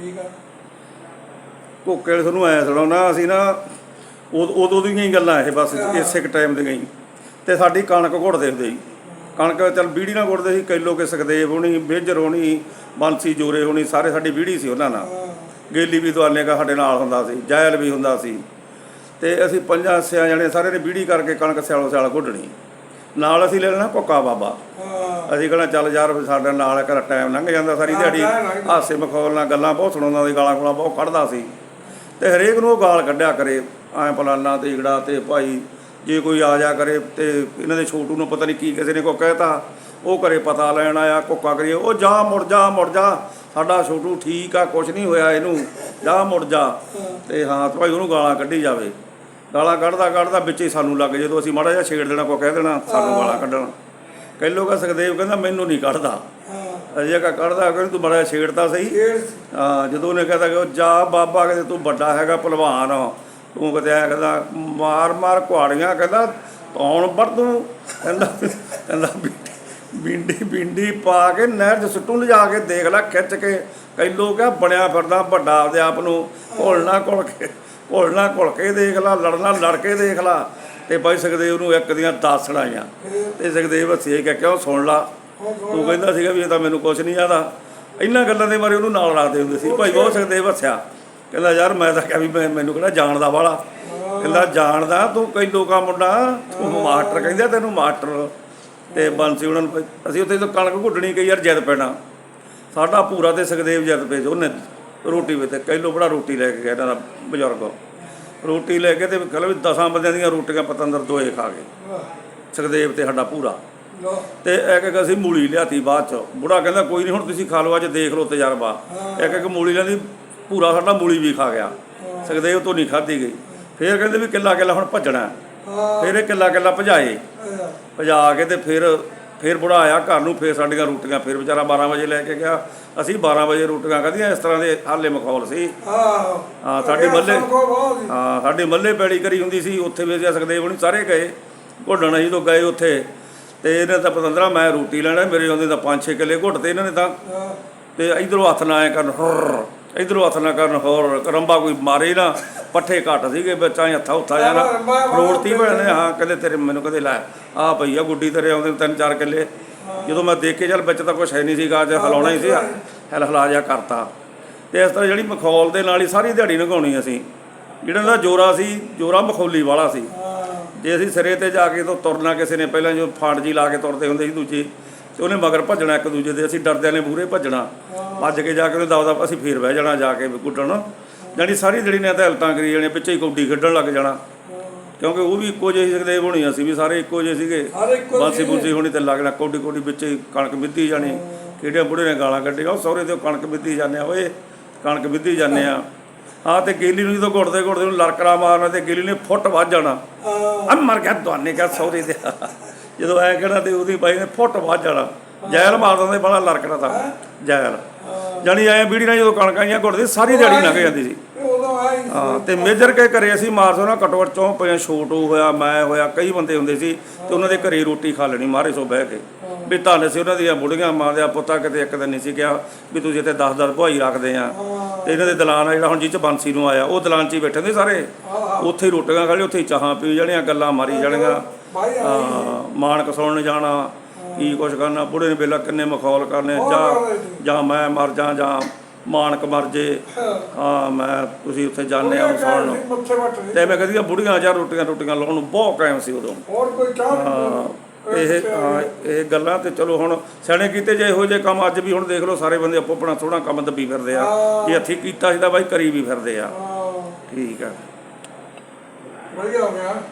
ਠੀਕ ਆ। ਭੁੱਕੇ ਵਾਲੇ ਤੁਹਾਨੂੰ ਐ ਸੁਣਾਉਣਾ ਅਸੀਂ ਨਾ ਉਦ- ਉਦੋਂ ਦੀਆਂ ਹੀ ਗੱਲਾਂ ਇਹ ਬਸ ਇਸੇ ਕ ਟਾਈਮ ਦੀਆਂ ਹੀ। ਤੇ ਸਾਡੀ ਕਣਕ ਘੁੱਟਦੇ ਹੁੰਦੇ ਸੀ। ਕਣਕ ਚੱਲ ਬੀੜੀ ਨਾਲ ਘੁੱਟਦੇ ਸੀ ਕੈਲੋ ਕੇ ਸੁਖਦੇਵ ਹੋਣੀ ਮੇਜਰ ਹੋਣੀ ਬਾਂਸੀ ਜੋਰੇ ਹੋਣੀ ਸਾਰੇ ਸਾਡੀ ਬੀੜੀ ਸੀ ਉਹਨਾਂ ਨਾਲ। ਗੇਲੀ ਵੀ ਦਵਾਨੇ ਕਾ ਸਾਡੇ ਨਾਲ ਹੁੰਦਾ ਸੀ ਜਾਇਲ ਵੀ ਹੁੰਦਾ ਸੀ। ਤੇ ਅਸੀਂ ਪੰਜਾਂ ਸਿਆਂ ਜਣੇ ਸਾਰੇ ਨੇ ਬੀੜੀ ਕਰਕੇ ਕਣਕ ਸਿਆਲੋ ਸਿਆਲ ਘੁੱਟਣੀ। ਨਾਲ ਅਸੀਂ ਲੈ ਲੈਣਾ ਭੁੱਕਾ ਬਾਬਾ। ਅਸੀਂ ਕਹਿੰਦਾ ਚੱਲ ਯਾਰ ਵੀ ਸਾਡੇ ਨਾਲ ਕਰ ਟਾਈਮ ਲੰਘ ਜਾਂਦਾ ਸਾਰੀ ਹਾਂ, ਦਿਹਾੜੀ। ਹਾਸੇ ਮਖੌਲ ਨਾਲ ਗੱਲਾਂ ਬਹੁਤ ਸੁਣਾਉਂਦਾ ਸੀ ਗਾਲਾਂ ਗੋਲਾਂ ਬਹੁਤ ਕੱਢਦਾ ਸੀ। ਤੇ ਹਰੇਕ ਨੂੰ ਉਹ ਗਾਲ ਕੱਢਿਆ ਕਰੇ ਐਂ ਫਲਾਨਾ ਤੇ ਈਗੜਾ ਤੇ ਭਾਈ ਜੇ ਕੋਈ ਆ ਜਾ ਕਰੇ ਤੇ ਇਹਨਾਂ ਦੇ ਛੋਟੂ ਨੂੰ ਪਤਾ ਨਹੀਂ ਕੀ ਕਿਸੇ ਨੇ ਕੋ ਕਹਿਤਾ ਉਹ ਕਰੇ ਪਤਾ ਲੈਣ ਆਇਆ ਕੋਕਾ ਕਰੀਏ ਉਹ ਜਾ ਮੁੜ ਜਾ ਮੁੜ ਜਾ। ਸਾਡਾ ਛੋਟੂ ਠੀਕ ਆ ਕੁਛ ਨਹੀਂ ਹੋਇਆ ਇਹਨੂੰ ਜਾ ਮੁੜ ਜਾ। ਤੇ ਹਾਂ ਤੇ ਭਾਈ ਉਹਨੂੰ ਗਾਲਾਂ ਕੱਢੀ ਜਾਵੇ। ਗਾਲਾਂ ਕੱਢਦਾ ਕੱਢਦਾ ਵਿੱਚ ਹੀ ਸਾਨੂੰ ਲੱਗ ਜਦੋਂ ਅਸੀਂ ਮਾੜਾ ਜਿਹਾ ਛੇੜ ਦੇਣਾ ਕੋ ਕਹਿ ਦੇਣਾ ਸਾਨੂੰ ਗਾਲਾਂ ਕੱਢਣ। ਕਈ ਲੋਕ ਸੁਖਦੇਵ ਕਹਿੰਦਾ ਮੈਨੂੰ ਨਹੀਂ ਕੱਢਦਾ। ਹਾਂ। ਅਜੇ ਕਾ ਕੱਢਦਾ ਕਹਿੰਦਾ ਤੂੰ ਬੜਾ ਛੇੜਦਾ ਸਹੀ। ਹਾਂ ਜਦੋਂ ਉਹਨੇ ਕਹਿੰਦਾ ਕਿ ਉਹ ਜਾ ਬਾਬਾ ਕਹਿੰਦੇ ਤੂੰ ਵੱਡਾ ਹੈਗਾ ਭਲਵਾਨ ਤੂੰ ਐਂ ਕਹਿੰਦਾ ਮਾਰ ਮਾਰ ਕੁਹਾੜੀਆਂ ਕਹਿੰਦਾ ਕੌਣ ਵਰ ਤੂੰ। ਕਹਿੰਦਾ ਕਹਿੰਦਾ ਬਿੰਡੀ ਬਿੰਡੀ ਪਾ ਕੇ ਨਹਿਰ 'ਚ ਸੁੱਟੂ ਲਿਜਾ ਕੇ ਦੇਖ ਲੈ ਖਿੱਚ ਕੇ। ਕਈ ਲੋਕ ਆ ਬਣਿਆ ਫਿਰਦਾ ਵੱਡਾ ਆਪਦੇ ਆਪ ਨੂੰ। ਘੋਲਣਾ ਘੁਲ ਕੇ ਘੋਲਣਾ ਘੁਲ ਕੇ ਦੇਖ ਲਾ ਲੜਨਾ ਲੜ ਕੇ ਦੇਖ ਲਾ। ਤੇ ਬਾਈ ਸੁਖਦੇਵ ਨੂੰ ਇੱਕ ਦੀਆਂ 10 ਸੁਣਾਈਆਂ। ਤੇ ਸੁਖਦੇਵ ਹੱਸੇ ਕਿ ਕਿਉਂ ਸੁਣ ਲਾ? ਤੂੰ ਕਹਿੰਦਾ ਸੀਗਾ ਵੀ ਇਹ ਤਾਂ ਮੈਨੂੰ ਕੁਛ ਨਹੀਂ ਆਦਾ। ਇਹਨਾਂ ਗੱਲਾਂ ਦੇ ਬਾਰੇ ਉਹਨੂੰ ਨਾਲ ਰੱਖਦੇ ਹੁੰਦੇ ਸੀ। ਭਾਈ ਬਹੁਤ ਸਕਦੇ ਹੱਸਿਆ। ਕਹਿੰਦਾ ਯਾਰ ਮੈਂ ਤਾਂ ਕਿਹਾ ਵੀ ਮੈਨੂੰ ਕਿਹੜਾ ਜਾਣਦਾ ਵਾਲਾ। ਕਹਿੰਦਾ ਜਾਣਦਾ ਤੂੰ ਕਈ ਲੋਕਾਂ ਮੁੰਡਾ? ਤੂੰ ਮਾਸਟਰ ਕਹਿੰਦਾ ਤੈਨੂੰ ਮਾਸਟਰ। ਤੇ ਬੰਸੀ ਉਹਨਾਂ ਨੂੰ ਅਸੀਂ ਉੱਥੇ ਤੋਂ ਕਣਕ ਘੁੱਟਣੀ ਕਈ ਯਾਰ ਜਿੱਦ ਪੈਣਾ। ਸਾਡਾ ਪੂਰਾ ਤੇ ਸੁਖਦੇਵ ਜਿੱਦ ਪਏ ਸੀ, ਉਹਨੇ। ਰੋਟੀ ਵੇ ਤੇ ਕਈ ਲੋ ਬੜਾ ਰੋਟੀ ਲੈ ਕੇ ਗਿਆ ਇਹਨਾਂ ਦਾ ਬਜ਼ੁਰਗ। ਰੋਟੀ ਲੈ ਕੇ ਤੇ ਕਹਿੰਦਾ ਵੀ ਦਸਾਂ ਬੰਦਿਆਂ ਦੀਆਂ ਰੋਟੀਆਂ ਪਤੰਦਰ ਦੋਏ ਖਾ ਗਏ। ਸੁਖਦੇਵ ਤੇ ਸਾਡਾ ਪੂਰਾ ਤੇ ਇੱਕ ਇੱਕ ਅਸੀਂ ਮੂਲੀ ਲਿਆਤੀ ਬਾਅਦ ਚ। ਬੁੜਾ ਕਹਿੰਦਾ ਕੋਈ ਨਹੀਂ ਹੁਣ ਤੁਸੀਂ ਖਾ ਲਓ ਅੱਜ ਦੇਖ ਲਓ ਤਜਰਬਾ। ਇੱਕ ਇੱਕ ਮੂਲੀ ਲਿਆਂਦੀ ਪੂਰਾ ਸਾਡਾ ਮੂਲੀ ਵੀ ਖਾ ਗਿਆ। ਸੁਖਦੇਵ ਤੋਂ ਨਹੀਂ ਖਾਧੀ ਗਈ। ਫੇਰ ਕਹਿੰਦੇ ਵੀ ਕਿੱਲਾ ਕਿੱਲਾ ਹੁਣ ਭੱਜਣਾ। ਫਿਰ ਇਹ ਕਿੱਲਾ ਕਿੱਲਾ ਭਜਾਏ ਭਜਾ ਕੇ ਤੇ ਫਿਰ ਫਿਰ ਬੁੜਾ ਆਇਆ ਘਰ ਨੂੰ ਫਿਰ ਸਾਡੀਆਂ ਰੋਟੀਆਂ ਫਿਰ ਵਿਚਾਰਾ 12 ਵਜੇ ਲੈ ਕੇ ਗਿਆ। ਅਸੀਂ 12 ਵਜੇ ਰੋਟੀਆਂ ਖਾਧੀਆਂ ਇਸ ਤਰ੍ਹਾਂ ਦੇ ਹਾਲੇ ਮਖੌਲ ਸੀ। ਆਹੋ। ਹਾਂ ਸਾਡੀ ਮੱਲੇ। ਹਾਂ ਸਾਡੇ ਮੱਲੇ ਪੈੜੀ ਕਰੀ ਹੁੰਦੀ ਸੀ ਉੱਥੇ ਵੀ ਜਾ ਸਕਦੇ ਬਣੀ ਸਾਰੇ ਗਏ। ਘੁੱਟਣ ਅਸੀਂ ਤੋਂ ਗਏ ਉੱਥੇ। ਤੇ ਇਹਨੇ ਤਾਂ ਪਤੰਦਰਾ ਮੈਂ ਰੋਟੀ ਲੈਣਾ ਮੇਰੇ ਆਉਂਦੇ ਤਾਂ 5-6 ਕਿੱਲੇ ਘੁੱਟਦੇ ਇਹਨਾਂ ਨੇ ਤਾਂ। ਤੇ ਇਧਰੋਂ ਹੱਥ ਨਾ ਆਏ ਕਰਨ ਹੋਰ। ਇਧਰੋਂ ਹੱਥ ਨਾ ਕਰਨ ਹੋਰ। ਕਰੰਬਾ ਕੋਈ ਮਾਰੇ ਨਾ। ਪੱਠੇ ਘੱਟ ਸੀਗੇ ਬੱਚਾ ਹੱਥਾਂ ਉੱਥਾ ਜਾਣਾ ਰੋੜਤੀ ਭੈਣੇ ਹਾਂ ਕਹਿੰਦੇ ਤੇਰੇ ਮੈਨੂੰ ਕਹਿੰਦੇ ਲੈ ਆ ਭਈਆ ਗੁੱਡੀ ਤੇਰੇ ਆਉਂਦੇ ਨੂੰ ਤਿੰਨ ਚਾਰ ਕਿੱਲੇ। ਜਦੋਂ ਮੈਂ ਦੇਖੇ ਚੱਲ ਵਿੱਚ ਤਾਂ ਕੁਛ ਹੈ ਨਹੀਂ ਸੀਗਾ ਅੱਜ ਹਲਾਉਣਾ ਹੀ ਸੀ। ਹਲ ਹਲਾ ਜਾ ਕਰਤਾ। ਤੇ ਇਸ ਤਰ੍ਹਾਂ ਜਿਹੜੀ ਮਖੌਲ ਦੇ ਨਾਲ ਹੀ ਸਾਰੀ ਦਿਹਾੜੀ ਲੰਘਾਉਣੀ ਅਸੀਂ। ਜਿਹੜਾ ਦਾ ਜੋਰਾ ਸੀ ਜੋਰਾ ਮਖੌਲੀ ਵਾਲਾ ਸੀ। ਜੇ ਅਸੀਂ ਸਿਰੇ ਤੇ ਜਾ ਕੇ ਤੋਂ ਤੁਰਨਾ ਕਿਸੇ ਨੇ ਪਹਿਲਾਂ ਜੋ ਫਾਂਟ ਜੀ ਲਾ ਕੇ ਤੁਰਦੇ ਹੁੰਦੇ ਸੀ ਦੂਜੇ ਤੇ ਉਹਨੇ ਮਗਰ ਭੱਜਣਾ ਇੱਕ ਦੂਜੇ ਦੇ। ਅਸੀਂ ਡਰਦਿਆਂ ਨੇ ਮੂਹਰੇ ਭੱਜਣਾ। ਭੱਜ ਕੇ ਜਾ ਕੇ ਉਹਨੇ ਦਵਦਾ ਅਸੀਂ ਫੇਰ ਬਹਿ ਜਾਣਾ ਜਾ ਕੇ ਗੁੱਡਣ। ਜਾਣੀ ਸਾਰੀ ਦਿਹਾੜੀ ਨੇ ਤਾਂ ਹਲਤਾਂ ਕਰੀ ਜਾਣੇ ਪਿੱਛੇ ਹੀ ਕੌਡੀ ਖੇਡਣ ਲੱਗ ਜਾਣਾ। ਕਿਉਂਕਿ ਉਹ ਵੀ ਇੱਕੋ ਜਿਹੇ ਸਕਦੇ ਹੋਣੀ ਅਸੀਂ ਵੀ ਸਾਰੇ ਇੱਕੋ ਜਿਹੇ ਸੀਗੇ। ਬਾਂਸੀ ਬੁੰਸੀ ਹੋਣੀ ਤੇ ਲੱਗਣਾ ਕੌਡੀ ਕੌਡੀ ਵਿੱਚ ਹੀ ਕਣਕ ਮਿੱਧੀ ਜਾਣੀ। ਕਿਹੜੇ ਬੁੜੇ ਨੇ ਗਾਲਾਂ ਕੱਢੀਆਂ ਉਹ ਸਹੁਰੇ ਤੇ ਕਣਕ ਮਿੱਧੀ ਜਾਂਦੇ ਆ ਓਏ ਕਣਕ ਮਿੱਧੀ ਜਾਂਦੇ ਆ। ਆ ਤੇ ਗੇਲੀ ਨੂੰ ਜਦੋਂ ਘੁੱਟਦੇ ਘੁੱਟਦੇ ਨੂੰ ਲੜਕਰਾ ਮਾਰਨਾ ਤੇ ਗੇਲੀ ਨੇ ਫੁੱਟ ਵੱਜ ਜਾਣਾ। ਆ ਮਰ ਗਿਆ ਦਵਾਨੇ ਕਾ ਸੌਰੇ ਦੇ ਜਦੋਂ ਐ ਕਹਿਣਾ ਤੇ ਉਹਦੀ ਬਾਈ ਨੇ ਫੁੱਟ ਵੱਜ ਜਾਣਾ। ਜੈਲ ਮਾਰ ਦਿੰਦੇ ਬੜਾ ਲੜਕਣਾ ਤਾਂ। ਜੈਲ। ਜਾਣੀ ਐ ਬੀੜੀ ਨਾਲ ਜਦੋਂ ਕਣਕਾਂ ਜੀਆਂ ਘੁੱਟਦੇ ਸਾਰੀ ਦਿਹਾੜੀ ਲੰਘ ਜਾਂਦੀ ਸੀ। ਹਾਂ ਤੇ ਮੇਜਰ ਕੇ ਘਰੇ ਅਸੀਂ ਮਾਰਸੋ ਨਾ ਘੱਟ ਚੌਂ ਪਏ ਛੋਟੂ ਹੋਇਆ ਮੈਂ ਹੋਇਆ ਕਈ ਬੰਦੇ ਹੁੰਦੇ ਸੀ ਤੇ ਉਹਨਾਂ ਦੇ ਘਰੇ ਰੋਟੀ ਖਾ ਲੈਣੀ ਮਾਰੇ ਸੋ ਬਹਿ ਕੇ। ਵੀ ਧੰਨ ਸੀ ਉਹਨਾਂ ਦੀਆਂ ਬੁੜੀਆਂ ਮਾਂ ਦੇ ਪੁੱਤਾ ਕਿਤੇ ਇੱਕ ਦਿਨ ਨਹੀਂ ਸੀ ਕਿਹਾ ਵੀ ਤੁਸੀਂ ਇੱਥੇ 10 10 ਭਾਈ ਰੱਖਦੇ ਆ। ਤੇ ਇਹਨਾਂ ਦੇ ਦਲਾਨ ਆ ਜਿਹੜਾ ਹੁਣ ਜਿਹ ਚ ਬੰਸੀ ਨੂੰ ਆਇਆ ਉਹ ਦਲਾਨ 'ਚ ਹੀ ਬੈਠੇ ਹੁੰਦੇ ਸਾਰੇ। ਉੱਥੇ ਹੀ ਰੋਟੀਆਂ ਖਾ ਲਈ ਉੱਥੇ ਹੀ ਚਾਹਾਂ ਪੀ ਜਾਣੀਆਂ ਗੱਲਾਂ ਮਾਰੀ ਜਾਣੀਆਂ। ਮਾਣਕ ਸੁਣਨ ਜਾਣਾ। ਕੀ ਕੁਛ ਕਰਨਾ ਬੁੜੇ ਨੇ ਵੇਲਾ ਕਿੰਨੇ ਮਖੌਲ ਕਰਨੇ ਜਾਂ ਜਾਂ। ਮੈਂ ਮਰ ਜਾ ਜਾਂ ਮਾਣਕ ਮਰ ਜੇ। ਹਾਂ। ਮੈਂ ਤੁਸੀਂ ਉੱਥੇ ਜਾਣੇ ਆ ਵੱਟ ਰਹੀ। ਤੇ ਮੈਂ ਕਹਦੀ ਬੁੜੀਆਂ ਜਾਂ ਰੋਟੀਆਂ ਰੋਟੀਆਂ ਲਾਉਣ ਨੂੰ ਬਹੁਤ ਕਾਇਮ ਸੀ ਉਦੋਂ। ਹੋਰ ਕੋਈ ਚਾਹ ਇਹ ਇਹ ਗੱਲਾਂ। ਤੇ ਚਲੋ ਹੁਣ ਸਿਆਣੇ ਕੀਤੇ ਜੇ ਇਹੋ ਜਿਹੇ ਕੰਮ ਅੱਜ ਵੀ ਹੁਣ ਦੇਖ ਲਓ ਸਾਰੇ ਬੰਦੇ ਆਪੋ ਆਪਣਾ ਥੋੜਾ ਕੰਮ ਦੱਬੀ ਫਿਰਦੇ ਆ। ਜੇ ਹੱਥੀ ਕੀਤਾ ਸੀ ਤਾਂ ਬਾਈ ਕਰੀ ਵੀ ਫਿਰਦੇ ਆ। ਠੀਕ ਆ। ਵਧੀਆ ਹੋ ਗਿਆ।